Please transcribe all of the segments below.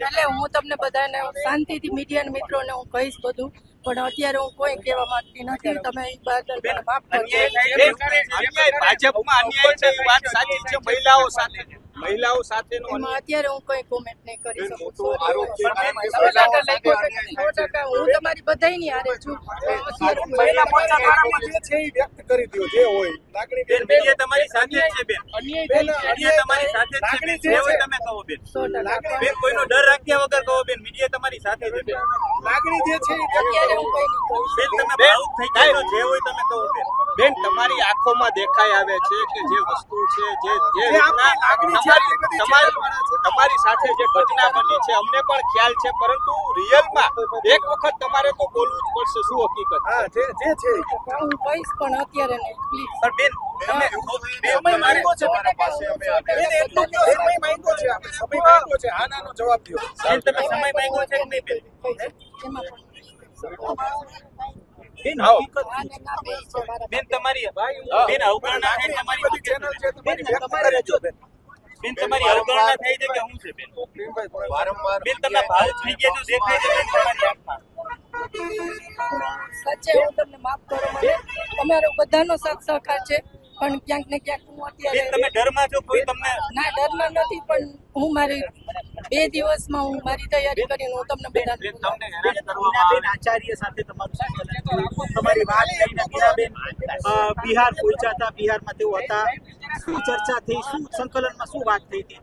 એટલે હું તમને બધાને શાંતિથી મીડિયાના મિત્રોને હું કહીશ બધું પણ અત્યારે હું કોઈ કહેવા માંગતી નથી. તમે ભાજપમાં અન્યાય છે વાત સાચી છે મહિલાઓ સાથે. મહિલાઓ સાથેનો અત્યારે હું કોઈ કોમેન્ટ નહીં કરી શકું. છે હું તમારી બધાયની હારે છું. મહિલા મોરચા દ્વારા જે છે એ વ્યક્ત કરી દો જે હોય. લાગણી બેન મીડિયા તમારી સાથે છે બેન. બેન, તમારી સાથે છે જે હોય. તમે કહો બેન. બેન કોઈનો ડર રાખ્યા વગર કહો બેન. મીડિયા તમારી સાથે છે બેન. લાગણી જે છે અત્યારે હું કઈ બેન તમે ભાવુક થઈ જાઓ જે હોય તમે કહો બેન. બેન તમારી આંખોમાં દેખાઈ આવે છે કે જે વસ્તુ છે જે જે તમારી તમારી તમારી સાથે જે ઘટના બની છે અમને પણ ખ્યાલ છે પરંતુ રિયલમાં એક વખત તમારે તો બોલવું જ પડશે શું હકીકત? હા જે જે છે. હું કહીશ પણ અત્યારે નહીં પ્લીઝ સર બેન તમે સમય માંગ્યો છે મારા પાસે અમે બેન એટલો જ સમય માંગ્યો છે આપણે સમય માંગ્યો છે. હા નાનો જવાબ દો બેન તમે સમય માંગ્યો છે કે નહીં બેન? એમાં પણ બેન તમારી બેન અવગણના તમારી ચેનલ છે તમારી બેન. તમારી અવગણના થઈ છે કે છે બેન? બેન તમે ભાવુક થઈ ગયા તમારી આંખમાં સાચે હું તમને માફ કરો મને તમારો બધાનો સાથ સહકાર છે પણ ક્યાંક ને ક્યાંક હું અત્યારે તમે ડરમાં છો કોઈ તમને ના ડરમાં નથી પણ હું મારી બે દિવસમાં હું મારી તૈયારી કરીને હું તમને બેન આચાર્ય સાથે તમારું તમારી વાત લઈને બીનાબેન બિહાર પહોંચ્યા હતા. બિહારમાં તેઓ હતા. શું ચર્ચા થઈ? શું સંકલનમાં શું વાત થઈ હતી?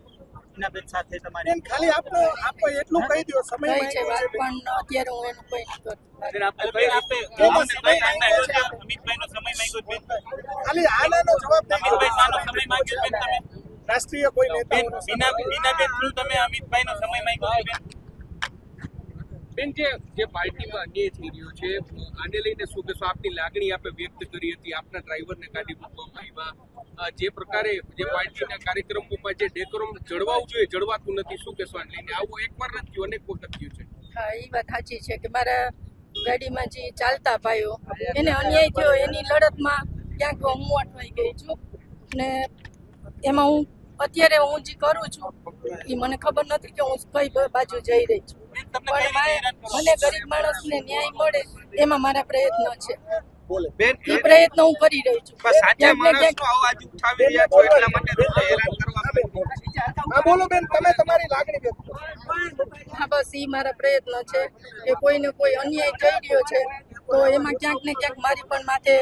સાથે તમારી ખાલી આપનો આપો એટલું કહી દો સમય છે પણ અત્યારે હું એનું કઈ નથી. આપે ખાલી આ જવાબ દઈ દો. અમિતભાઈ શાનો સમય માંગ્યો છે બેન તમે. રાષ્ટ્રીય કોઈ નેતાઓનો બીના બીનાબેન થ્રુ તમે અમિતભાઈનો સમય માંગ્યો છે બેન? બેન જે જે પાર્ટીમાં અન્યાય થઈ રહ્યો છે આને લઈને શું કહેશો? આપની લાગણી આપે વ્યક્ત કરી હતી આપના ડ્રાઈવરને કાઢી મૂકવામાં આવ્યા. જે પ્રકારે જે પાર્ટીના કાર્યક્રમોમાં જે ડેકોરમ જળવાવું જોઈએ જળવાતું નથી શું કહેશો આને લઈને? આવું એકવાર નથી થયું અનેક વખત થયું છે. હા એ વાત સાચી છે કે મારા ગાડીમાં જે ચાલતા ભાઈઓ એને અન્યાય થયો એની લડતમાં ક્યાંક હું અટવાઈ ગઈ છું. ને એમાં હું અત્યારે હું જે કરું છું એ મને ખબર નથી કે હું કઈ બાજુ જઈ રહી છું. પણ મને ગરીબ માણસને ન્યાય મળે એમાં મારા પ્રયત્ન છે. એ પ્રયત્ન હું કરી રહી છું. પણ સાચા ક્યાંક ને ક્યાંક માણસનો અવાજ ઉઠાવી રહ્યા છો એટલા માટે તમને હેરાન કરવામાં હા બોલો બેન તમે તમારી લાગણી વ્યક્ત હા બસ એ મારા પ્રયત્ન છે કે કોઈને કોઈ અન્યાય થઈ રહ્યો છે તો એમાં ક્યાંક ને ક્યાંક મારી પણ માથે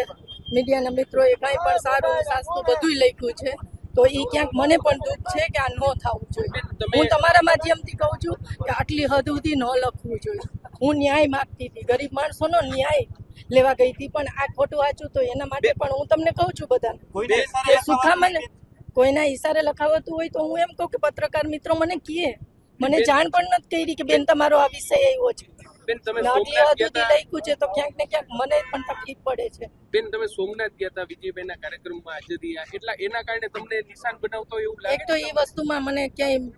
મીડિયાના મિત્રોએ કંઈ પણ સારું સાસતું બધુંય લખ્યું છે. તો એ ક્યાંક મને પણ દુઃખ છે કે આ ન થવું જોઈએ. હું તમારા માધ્યમથી કહું છું કે આટલી હદ સુધી ન લખવું જોઈએ. હું ન્યાય માગતી હતી. ગરીબ માણસોનો ન્યાય લેવા ગઈ હતી પણ આ ખોટું વાંચું તો એના માટે પણ હું તમને કહું છું બધાને. સુખા મને કોઈના ઈશારે લખાવતું હોય તો હું એમ કહું કે પત્રકાર મિત્રો મને કીએ મને જાણ પણ નથી કરી કે બેન તમારો આ વિષય આવ્યો છે. બેન તમે સોમનાથ ગયા હતા લખ્યું છે તો ક્યાંક ને ક્યાંક મને પણ તકલીફ પડે છે. બેન તમે સોમનાથ ગયા હતા વિજયભાઈના કાર્યક્રમમાં હાજર રહ્યા. એટલા એના કારણે તમને નિશાન બનાવતો એવું એક તો એ વસ્તુમાં મને ક્યાંય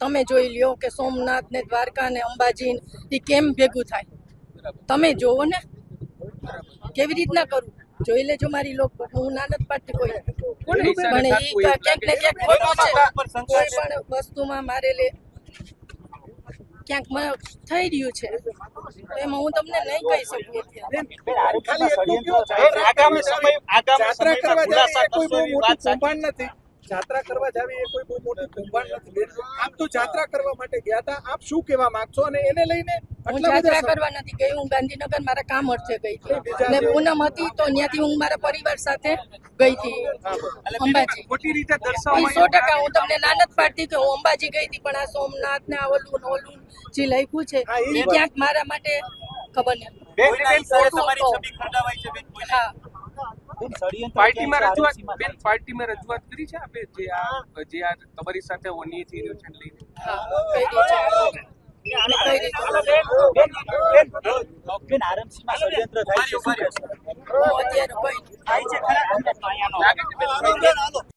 તમે જોઈ લ્યો કે સોમનાથ ને દ્વારકા ને અંબાજી ને એ કેમ ભેગું થાય? તમે જોવો ને. કેવી રીતના કરું? જોઈ લેજો મારી લોકો હું ના પાટી કોઈ પણ એ ક્યાંક ને ક્યાંક ખોટું છે. કોઈ પણ વસ્તુમાં મારે લે ક્યાંક થઈ રહ્યું છે. એમાં હું તમને નહીં કહી શકું નથી. જાત્રા કરવા જાવી એ કોઈ બહુ મોટું કૌભાંડ નથી. આપ તો જાત્રા કરવા માટે ગયા હતા. આપ શું કહેવા માંગશો? અને એને લઈને હું જાત્રા કરવા નથી ગઈ હું ગાંધીનગર મારા કામ અર્થે ગઈ હતી. ને પૂનમ હતી તો ત્યાંથી હું મારા પરિવાર સાથે ગઈ હતી. અંબાજી. ખોટી રીતે એ દર્શાવવામાં સો ટકા હું તમને ના પાડતી કે હું અંબાજી ગઈ હતી પણ આ સોમનાથ ને આ ઓલું ઓલું જે લખ્યું છે એ ક્યાંક મારા માટે ખબર નહીં. પાર્ટીમાં રજૂઆત બેન પાર્ટીમાં રજૂઆત કરી છે આપે? જે આ જે આ તમારી સાથે અન્યાય થઈ રહ્યો છે લઈને ષડયંત્ર થાય છે